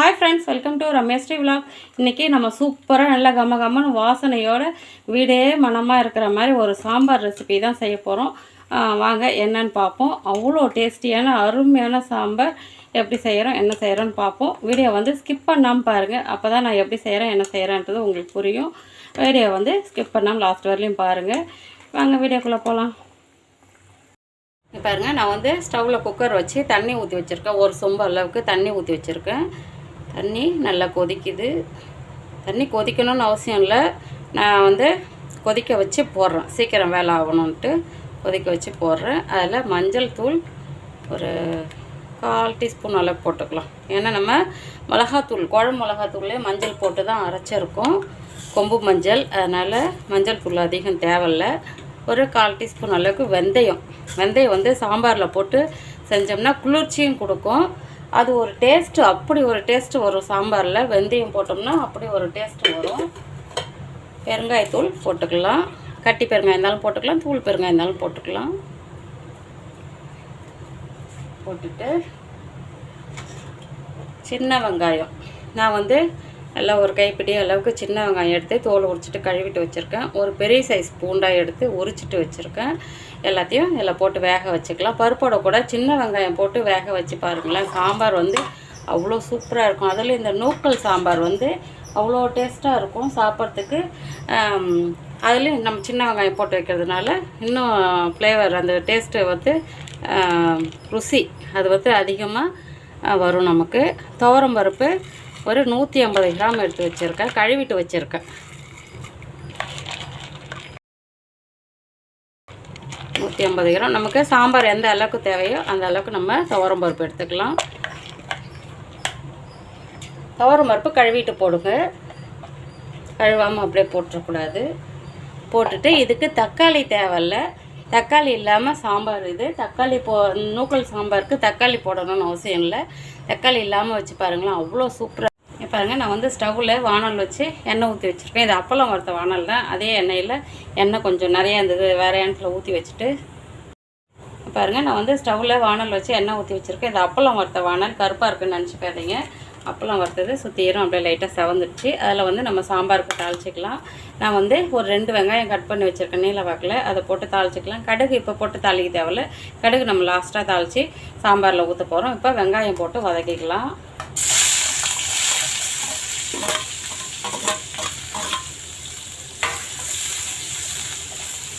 Hi friends welcome to Rameshree vlog இன்றைக்கி நம்ம சூப்பராக நல்லா கம கம்மன்னு வாசனையோட வீடே மனமாக இருக்கிற மாதிரி ஒரு சாம்பார் ரெசிபி தான் செய்ய போகிறோம் வாங்க என்னன்னு பார்ப்போம். அவ்வளோ டேஸ்டியான அருமையான சாம்பார் எப்படி செய்கிறோம் என்ன செய்கிறோன்னு பார்ப்போம். வீடியோ வந்து ஸ்கிப் பண்ணாமல் பாருங்கள் அப்போ தான் நான் எப்படி செய்கிறேன் என்ன செய்கிறேன்றது உங்களுக்கு புரியும். வீடியோ வந்து ஸ்கிப் பண்ணாமல் லாஸ்ட் வரலையும் பாருங்கள் வாங்க வீடியோக்குள்ளே போகலாம் பாருங்கள் நான் வந்து ஸ்டவ்வில் குக்கர் வச்சு தண்ணி ஊற்றி வச்சுருக்கேன். ஒரு சொம்பு அளவுக்கு தண்ணி ஊற்றி வச்சுருக்கேன். தண்ணி நல்லா கொதிக்குது. தண்ணி கொதிக்கணும்னு அவசியம் இல்லை. நான் வந்து கொதிக்க வச்சு போடுறேன். சீக்கிரம் வேலை ஆகணுன்ட்டு கொதிக்க வச்சு போடுறேன். அதில் மஞ்சள் தூள் ஒரு கால் டீஸ்பூன் அளவு போட்டுக்கலாம். ஏன்னா நம்ம மிளகாத்தூள் குழம்பு மிளகாத்தூள்லேயே மஞ்சள் போட்டு தான் அரைச்சிருக்கோம். கொம்பு மஞ்சள். அதனால் மஞ்சள் தூள் அதிகம் தேவையில்ல. ஒரு கால் டீஸ்பூன் அளவுக்கு வெந்தயம். வெந்தயம் வந்து சாம்பாரில் போட்டு செஞ்சோம்னா குளிர்ச்சியும் கொடுக்கும். அது ஒரு டேஸ்ட்டு அப்படி ஒரு டேஸ்ட்டு வரும். சாம்பாரில் வெந்தயம் போட்டோம்னா அப்படி ஒரு டேஸ்ட்டு வரும். பெருங்காயத்தூள் போட்டுக்கலாம். கட்டி பெருங்காயம் இருந்தாலும் போட்டுக்கலாம். தூள் பெருங்காயம் இருந்தாலும் போட்டுக்கலாம். போட்டுட்டு சின்ன வெங்காயம். நான் வந்து நல்லா ஒரு கைப்பிடி அளவுக்கு சின்ன வெங்காயம் எடுத்து தோல் உரிச்சிட்டு கழுவிட்டு வச்சுருக்கேன். ஒரு பெரிய சைஸ் பூண்டாக எடுத்து உரிச்சிட்டு வச்சுருக்கேன். எல்லாத்தையும் இதில் போட்டு வேக வச்சுக்கலாம். பருப்போட கூட சின்ன வெங்காயம் போட்டு வேக வச்சு பாருங்களேன். சாம்பார் வந்து அவ்வளோ சூப்பராக இருக்கும். அதில் இந்த நூக்கல் சாம்பார் வந்து அவ்வளோ டேஸ்ட்டாக இருக்கும் சாப்பிட்றதுக்கு. அதுலேயும் நம்ம சின்ன வெங்காயம் போட்டு வைக்கிறதுனால இன்னும் ஃப்ளேவர் அந்த டேஸ்ட்டு வந்து ருசி அது வந்து அதிகமாக வரும் நமக்கு. துவரம் பருப்பு ஒரு நூற்றி ஐம்பது கிராம் எடுத்து வச்சுருக்கேன். கழுவிட்டு வச்சுருக்கேன். நூற்றி ஐம்பது கிராம் நமக்கு சாம்பார் எந்த அளவுக்கு தேவையோ அந்த அளவுக்கு நம்ம துவரம் பருப்பு எடுத்துக்கலாம். துவரம் பருப்பு கழுவிட்டு போடுங்க. கழுவாமல் அப்படியே போட்டுறக்கூடாது. போட்டுட்டு இதுக்கு தக்காளி தேவையில்ல. தக்காளி இல்லாமல் சாம்பார் இது. தக்காளி போ நூக்கல் சாம்பாருக்கு தக்காளி போடணும்னு அவசியம் இல்லை. தக்காளி இல்லாமல் வச்சு பாருங்களேன் அவ்வளோ சூப்பராக பாருங்கள் நான் வந்து ஸ்டவ்வில் வானல் வச்சு எண்ணெய் ஊற்றி வச்சுருக்கேன். இது அப்பளம் வறுத்த வானல் தான். அதே எண்ணெயில் எண்ணெய் கொஞ்சம் நிறையா இருந்தது வேறு எண்ணத்தில் ஊற்றி வச்சுட்டு பாருங்கள் நான் வந்து ஸ்டவ்வில் வானல் வச்சு எண்ணெய் ஊற்றி வச்சுருக்கேன். இது அப்பளம் வறுத்த வானல் கருப்பாக இருக்குன்னு நினச்சிக்காதீங்க. அப்பளம் வறுத்தது சுற்றிரும் அப்படியே லைட்டாக செவந்துடுச்சு. அதில் வந்து நம்ம சாம்பாருக்கு தாளிச்சிக்கலாம். நான் வந்து ஒரு ரெண்டு வெங்காயம் கட் பண்ணி வச்சுருக்கேன் நீல வாக்கில். அதை போட்டு தாளிச்சிக்கலாம். கடுகு இப்போ போட்டு தாளிக்க தேவையில்ல. கடுகு நம்ம லாஸ்ட்டாக தாளித்து சாம்பாரில் ஊற்ற போகிறோம் இப்போ வெங்காயம் போட்டு வதக்கிக்கலாம்.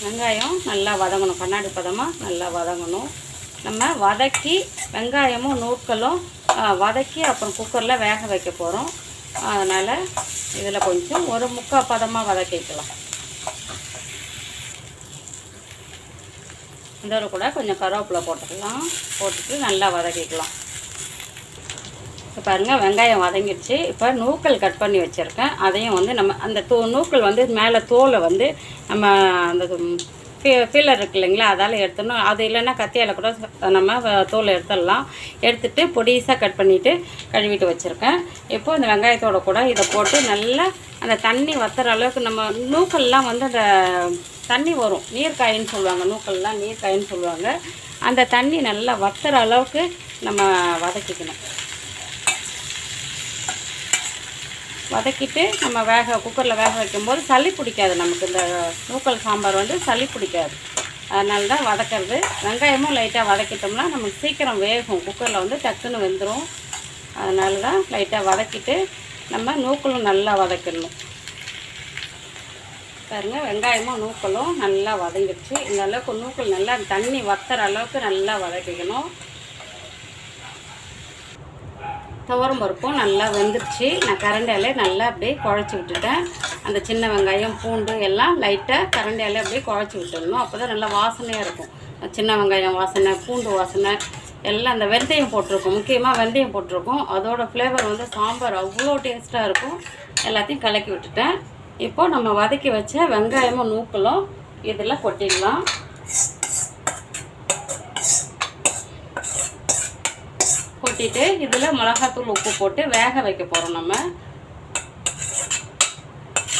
வெங்காயம் நல்லா வதங்கணும். கண்ணாடி பதமாக நல்லா வதங்கணும். நம்ம வதக்கி வெங்காயமும் நூட்களும் வதக்கி அப்புறம் குக்கரில் வேக வைக்க போகிறோம் அதனால் இதில் கொஞ்சம் ஒரு முக்கால் பதமாக வதக்கிக்கலாம். இதோட கூட கொஞ்சம் கருவேப்பிலை போட்டுக்கலாம். போட்டுட்டு நல்லா வதக்கிக்கலாம். இப்போ பாருங்கள் வெங்காயம் வதங்கிடுச்சு. இப்போ நூக்கல் கட் பண்ணி வச்சுருக்கேன். அதையும் வந்து நம்ம அந்த தோ நூக்கல் வந்து மேலே தோலை வந்து நம்ம அந்த ஃபீலர் இருக்கு இல்லைங்களா அதால் எடுத்துடணும். அது இல்லைன்னா கத்தியால் கூட நம்ம வ- தோலை எடுத்துடலாம். எடுத்துட்டு பொடிசாக கட் பண்ணிவிட்டு கழுவிட்டு வச்சுருக்கேன். இப்போது இந்த வெங்காயத்தோட கூட இதை போட்டு நல்லா அந்த தண்ணி வத்துற அளவுக்கு நம்ம நூக்கல்லாம் வந்து அந்த தண்ணி வரும். நீர்க்காயின்னு சொல்லுவாங்க நூக்கல்லாம் நீர்க்காயின்னு சொல்லுவாங்க. அந்த தண்ணி நல்லா வத்துற அளவுக்கு நம்ம வதக்கிக்கணும். வதக்கிட்டு நம்ம வேக குக்கரில் வேக வைக்கும்போது சளி பிடிக்காது நமக்கு. இந்த நூக்கல் சாம்பார் வந்து சளி பிடிக்காது. அதனால தான் வதக்கிறது. வெங்காயமும் லைட்டாக வதக்கிட்டோம்னா நமக்கு சீக்கிரம் வேகும். குக்கரில் வந்து டக்குன்னு வெந்துடும் அதனால தான் லைட்டாக வதக்கிட்டு நம்ம நூக்கலும் நல்லா வதக்கிடணும் பாருங்கள் வெங்காயமும் நூக்கலும் நல்லா வதங்கிடுச்சு. இந்த அளவுக்கு நூக்கல் நல்லா தண்ணி வத்துற அளவுக்கு நல்லா வதக்கிக்கணும். துவரம் பருப்பும் நல்லா வெந்துருச்சு. நான் கரண்டியால் நல்லா அப்படியே குழச்சி விட்டுட்டேன். அந்த சின்ன வெங்காயம் பூண்டு எல்லாம் லைட்டாக கரண்டியால் அப்படியே குழச்சி விட்டுடணும். அப்போ தான் நல்லா வாசனையாக இருக்கும். சின்ன வெங்காயம் வாசனை பூண்டு வாசனை எல்லாம் அந்த வெந்தயம் போட்டிருக்கோம். முக்கியமாக வெந்தயம் போட்டிருக்கோம். அதோட ஃப்ளேவர் வந்து சாம்பார் அவ்வளோ டேஸ்ட்டாக இருக்கும். எல்லாத்தையும் கலக்கி விட்டுட்டேன். இப்போது நம்ம வதக்கி வச்ச வெங்காயமும் நூக்கலும் இதில் கொட்டிடலாம். கொட்டிட்டு இதில் மிளகாத்தூள் உப்பு போட்டு வேக வைக்க போகிறோம் நம்ம.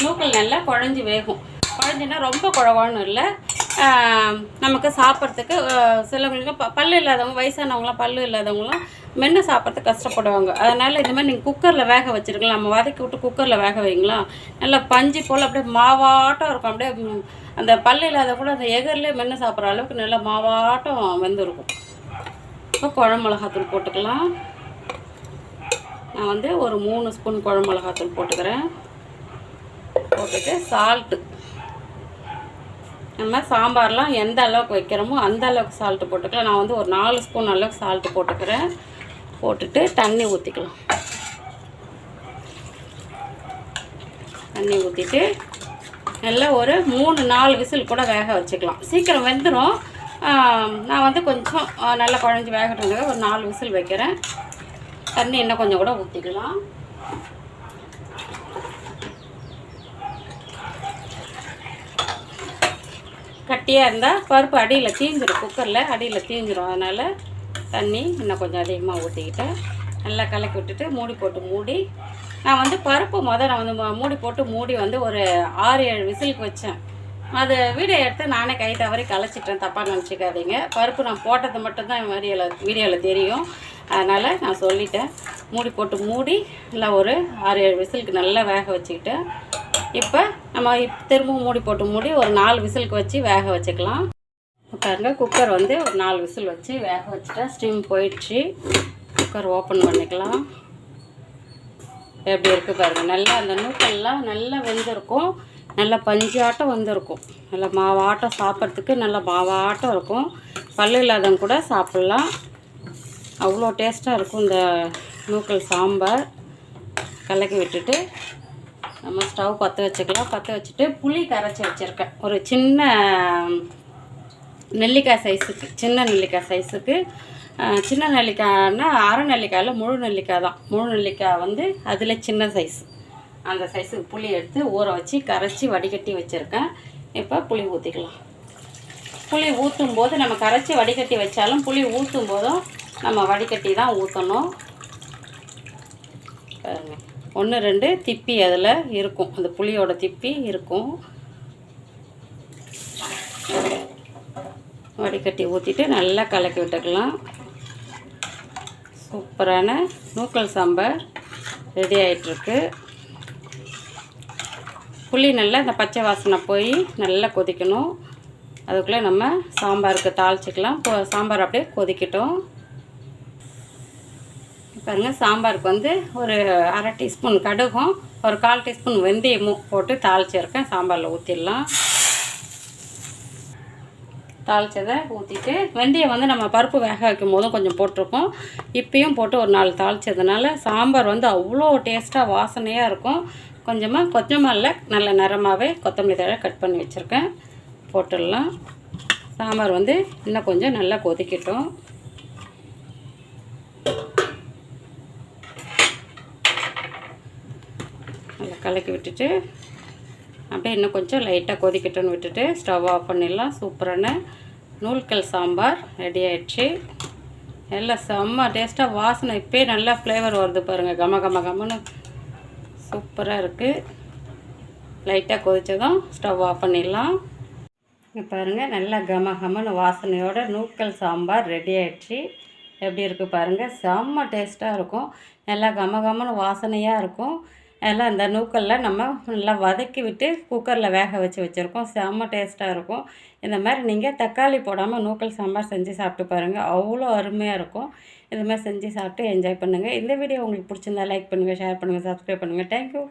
நூக்கல் நல்லா குழஞ்சி வேகும். குழஞ்சினா ரொம்ப குழவான்னு இல்லை. நமக்கு சாப்பிட்றதுக்கு சிலவங்களுக்கு ப பல்லு இல்லாதவங்க வயசானவங்களாம் பல்லு இல்லாதவங்களாம் மென்று சாப்பிட்றதுக்கு கஷ்டப்படுவாங்க. அதனால் இந்த மாதிரி நீங்கள் குக்கரில் வேக வச்சுருக்கலாம். நம்ம வதக்கி விட்டு குக்கரில் வேக வைங்களா? நல்லா பஞ்சு போல் அப்படியே மாவாட்டம் இருக்கும். அப்படியே அந்த பல்லு இல்லாத கூட அந்த எகர்லேயே மென்று சாப்பிட்ற அளவுக்கு நல்லா மாவாட்டம் வெந்திருக்கும். இப்போ குழம்பு மிளகாத்தூள் போட்டுக்கலாம். நான் வந்து ஒரு மூணு ஸ்பூன் குழம்பு மிளகாத்தூள் போட்டுக்கிறேன். போட்டுட்டு சால்ட்டு நம்ம சாம்பார்லாம் எந்த அளவுக்கு வைக்கிறோமோ அந்த அளவுக்கு சால்ட்டு போட்டுக்கலாம். நான் வந்து ஒரு நாலு ஸ்பூன் அளவுக்கு சால்ட்டு போட்டுக்கிறேன். போட்டுட்டு தண்ணி ஊற்றிக்கலாம் தண்ணி ஊற்றிட்டு நல்லா ஒரு மூணு நாலு விசில் கூட வேக வச்சுக்கலாம். சீக்கிரம் வெந்துடும் நான் வந்து கொஞ்சம் நல்லா குழஞ்சி வேகட்டுறதுக்காக ஒரு நாலு விசில் வைக்கிறேன். தண்ணி இன்னும் கொஞ்சம் கூட ஊற்றிக்கலாம் கட்டியாக இருந்தால் பருப்பு அடியில் தீஞ்சிடும் குக்கரில் அடியில் தீஞ்சிரும். அதனால் தண்ணி இன்னும் கொஞ்சம் அதிகமாக ஊற்றிக்கிட்டேன் நல்லா கலக்கி விட்டுட்டு மூடி போட்டு மூடி நான் வந்து பருப்பு மொதல் நான் வந்து மூடி போட்டு மூடி வந்து ஒரு ஆறு ஏழு விசிலுக்கு வச்சேன். அது வீடியோ எடுத்து நானே கை தவறி கலைச்சிட்டேன். தப்பாக நினச்சிக்காதீங்க. பருப்பு நான் போட்டது மட்டும்தான் வீடியோவில் வீடியோவில் தெரியும். அதனால் நான் சொல்லிட்டேன். மூடி போட்டு மூடி நல்லா ஒரு ஆறு ஏழு விசிலுக்கு நல்லா வேக வச்சுக்கிட்டு இப்போ நம்ம திரும்பவும் மூடி போட்டு மூடி ஒரு நாலு விசிலுக்கு வச்சு வேக வச்சுக்கலாம். பாருங்க குக்கர் வந்து ஒரு நாலு விசில் வச்சு வேக வச்சுட்டா ஸ்டீம் போயிடுச்சு. குக்கர் ஓப்பன் பண்ணிக்கலாம். எப்படி இருக்குது பாருங்கள் நல்லா அந்த நூக்கெல்லாம் நல்லா வெந்திருக்கும். நல்லா பஞ்சாட்டம் வந்திருக்கும். நல்லா மாவாட்டம் சாப்பிட்றதுக்கு நல்லா மாவாட்டம் இருக்கும். பல்லு இல்லாதவங்க கூட சாப்பிட்லாம். அவ்வளோ டேஸ்ட்டாக இருக்கும் இந்த நூக்கல் சாம்பார். கலக்கி விட்டுட்டு நம்ம ஸ்டவ் பற்ற வச்சுக்கலாம். பற்ற வச்சுட்டு புளி கரைச்சி வச்சுருக்கேன். ஒரு சின்ன நெல்லிக்காய் சைஸுக்கு சின்ன நெல்லிக்காய் சைஸுக்கு. சின்ன நெல்லிக்காய்னா அரை நெல்லிக்காயில் முழு நெல்லிக்காய் தான். முழு நெல்லிக்காய் வந்து அதில் சின்ன சைஸ். அந்த சைஸுக்கு புளி எடுத்து ஊற வச்சு கரைச்சி வடிகட்டி வச்சுருக்கேன். இப்போ புளி ஊற்றிக்கலாம் புளி ஊற்றும் போது நம்ம கரைச்சி வடிகட்டி வச்சாலும் புளி ஊற்றும் போதும் நம்ம வடிகட்டி தான் ஊற்றணும் பாருங்க. ஒன்று ரெண்டு திப்பி அதில் இருக்கும். அந்த புளியோட திப்பி இருக்கும். வடிகட்டி ஊற்றிட்டு நல்லா கலக்கி விட்டுக்கலாம். சூப்பரான நூக்கல் சாம்பார் ரெடி ஆகிட்டுருக்கு புளி நல்லா இந்த பச்சை வாசனை போய் நல்லா கொதிக்கணும். அதுக்குள்ளே நம்ம சாம்பாருக்கு தாளிச்சிக்கலாம். சாம்பார் அப்படியே கொதிக்கட்டும். பாருங்கள் சாம்பாருக்கு வந்து ஒரு அரை டீஸ்பூன் கடுகும் ஒரு கால் டீஸ்பூன் வெந்தயமும் போட்டு தாளிச்சிருக்கேன். சாம்பாரில் ஊற்றிடலாம் தாளித்ததை ஊற்றிட்டு வெந்தயம் வந்து நம்ம பருப்பு வேக வைக்கும் போதும் கொஞ்சம் போட்டிருக்கோம். இப்பயும் போட்டு ஒரு நாள் தாளித்ததுனால சாம்பார் வந்து அவ்வளோ டேஸ்ட்டாக வாசனையாக இருக்கும். கொஞ்சமாக கொஞ்சமாக இல்லை நல்ல நிறமாகவே கொத்தமல்லி தழை கட் பண்ணி வச்சுருக்கேன். போட்டுடலாம். சாம்பார் வந்து இன்னும் கொஞ்சம் நல்லா கொதிக்கட்டும். நல்லா கலக்கி விட்டுட்டு அப்படியே இன்னும் கொஞ்சம் லைட்டாக கொதிக்கட்டும்னு விட்டுட்டு ஸ்டவ் ஆஃப் பண்ணிடலாம். சூப்பரான நூல்கல் சாம்பார் ரெடி ஆயிடுச்சு. எல்லாம் செம்ம டேஸ்ட்டாக வாசனை இப்போயே நல்லா ஃப்ளேவர் வருது பாருங்கள் கம கம கமன்னு சூப்பராக இருக்குது லைட்டாக கொதிச்சதும் ஸ்டவ் ஆஃப் பண்ணிடலாம். இங்கே பாருங்கள் நல்லா கம கமன்னு வாசனையோட நூக்கல் சாம்பார் ரெடி ஆகிடுச்சு எப்படி இருக்குது பாருங்கள் செம்ம டேஸ்ட்டாக இருக்கும். நல்லா கம கமன்னு வாசனையாக இருக்கும். எல்லாம் அந்த நூக்கலில் நம்ம நல்லா வதக்கி விட்டு குக்கரில் வேக வச்சு வச்சுருக்கோம். செம்ம டேஸ்ட்டாக இருக்கும். இந்த மாதிரி நீங்கள் தக்காளி போடாமல் நூக்கல் சாம்பார் செஞ்சு சாப்பிட்டு பாருங்கள் அவ்வளோ அருமையாக இருக்கும். இந்த மாதிரி செஞ்சு சாப்பிட்டு என்ஜாய் பண்ணுங்கள் இந்த வீடியோ உங்களுக்கு பிடிச்சிருந்தா லைக் பண்ணுங்கள் ஷேர் பண்ணுங்கள் சப்ஸ்கிரைப் பண்ணுங்கள் தேங்க்யூ